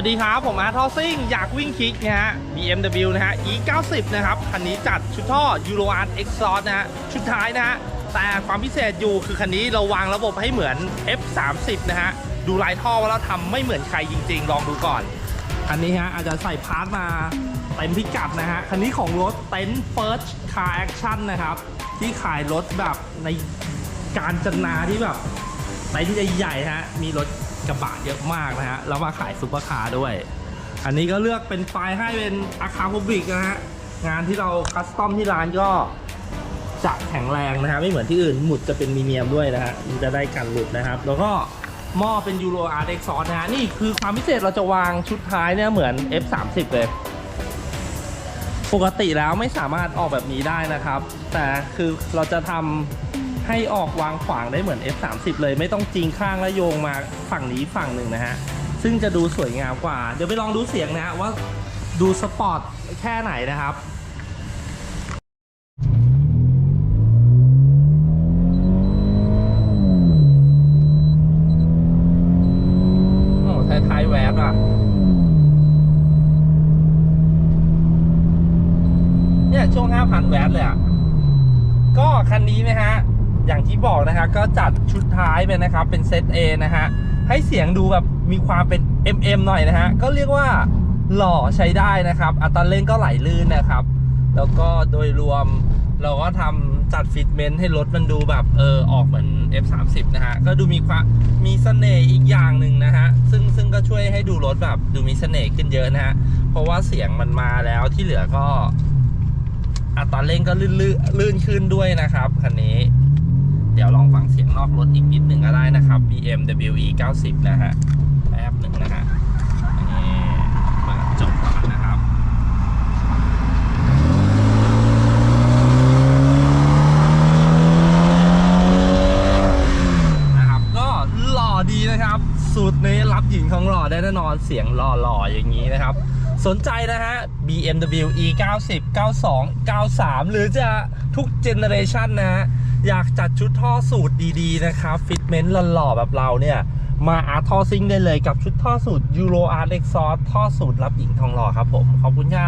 วัสดีครับ ผมอาร์ทอซิ่งอยากวิ่งคลิกนะฮะ BMW นะฮะ E 9 0 นะครับ คันนี้จัดชุดท่อ Euro Art Exhaust นะฮะ ชุดท้ายนะฮะ แต่ความพิเศษอยู่คือคันนี้เราวางระบบให้เหมือน F 3 0 นะฮะ ดูลายท่อว่าเราทำไม่เหมือนใครจริง ๆ ลองดูก่อนคันนี้ฮะอาจจะใส่พาร์ทมาเต็มพิกัดนะฮะ คันนี้ของรถเต็นท์ First Car Action นะครับ ที่ขายรถแบบในการจนาที่แบบไซส์ใหญ่ๆฮะมีรถ กระบะเยอะมากนะฮะ แล้วมาขายซุปเปอร์คาร์ด้วย อันนี้ก็เลือกเป็นไฟล์ให้เป็นอาคา p ูบิกนะฮะ งานที่เราคัสตอมที่ร้านก็จะแข็งแรงนะฮะ ไม่เหมือนที่อื่น หมุดจะเป็นมีเนียมด้วยนะฮะ มันจะได้กันหลุดนะครับ แล้วก็หม้อเป็นยูโรอาร์เด็กซอสนะฮะ นี่คือความพิเศษเราจะวางชุดท้ายเนี่ยเหมือน F30 เลย ปกติแล้วไม่สามารถออกแบบนี้ได้นะครับ แต่คือเราจะทำ ให้ออกวางขวางได้เหมือน F30 เลยไม่ต้องจริงข้างและโยงมาฝั่งนี้ฝั่งหนึ่งนะฮะ ซึ่งจะดูสวยงามกว่า เดี๋ยวไปลองดูเสียงนะฮะว่าดูสปอร์ตแค่ไหนนะครับโอ้ท้ายๆแวบอะเนี่ยช่วง 5,000 แวตเลยอะ ก็คันนี้นะฮะ อย่างที่บอกนะฮะก็จัดชุดท้ายไปนะครับ เป็นเซต A นะฮะ ให้เสียงดูแบบมีความเป็น MM หน่อยนะฮะ ก็เรียกว่าหล่อใช้ได้นะครับ อัตราเร่งก็ไหลลื่นนะครับ แล้วก็โดยรวมเราก็ทำจัดฟิตเมนต์ให้รถมันดูแบบเออออกเหมือน F30 นะฮะ ก็ดูมีความมีเสน่ห์อีกอย่างหนึ่งนะฮะ ซึ่งซึ่งก็ช่วยให้ดูรถแบบดูมีเสน่ห์ขึ้นเยอะนะฮะ เพราะว่าเสียงมันมาแล้วที่เหลือก็อัตราเร่งก็ลื่นลื่นลื่นขึ้นด้วยนะครับคันนี้ ดี๋ยวลองฟังเสียงนอกรถอีกนิดหนึ่งก็ได้นะครับ BMW E 90 นะฮะแป๊บหนึ่งนะฮะนี่มาจบก่อนนะครับนะครับ ก็หล่อดีนะครับสูตรนี้รับหญิงของหล่อได้แน่นอนเสียงหล่อๆอย่างนี้นะครับ สนใจนะฮะ BMW E 90 92 93 หรือจะทุกเจเนอเรชันนะฮะ อยากจัดชุดท่อสูตรดีๆนะครับฟิตเมนต์หล่อๆแบบเราเนี่ย มาอาร์ทอซิงได้เลยกับชุดท่อสูตรยูโรอาร์เล็กซอสท่อสูตรรับหญิงทองหล่อครับผม ขอบคุณครับ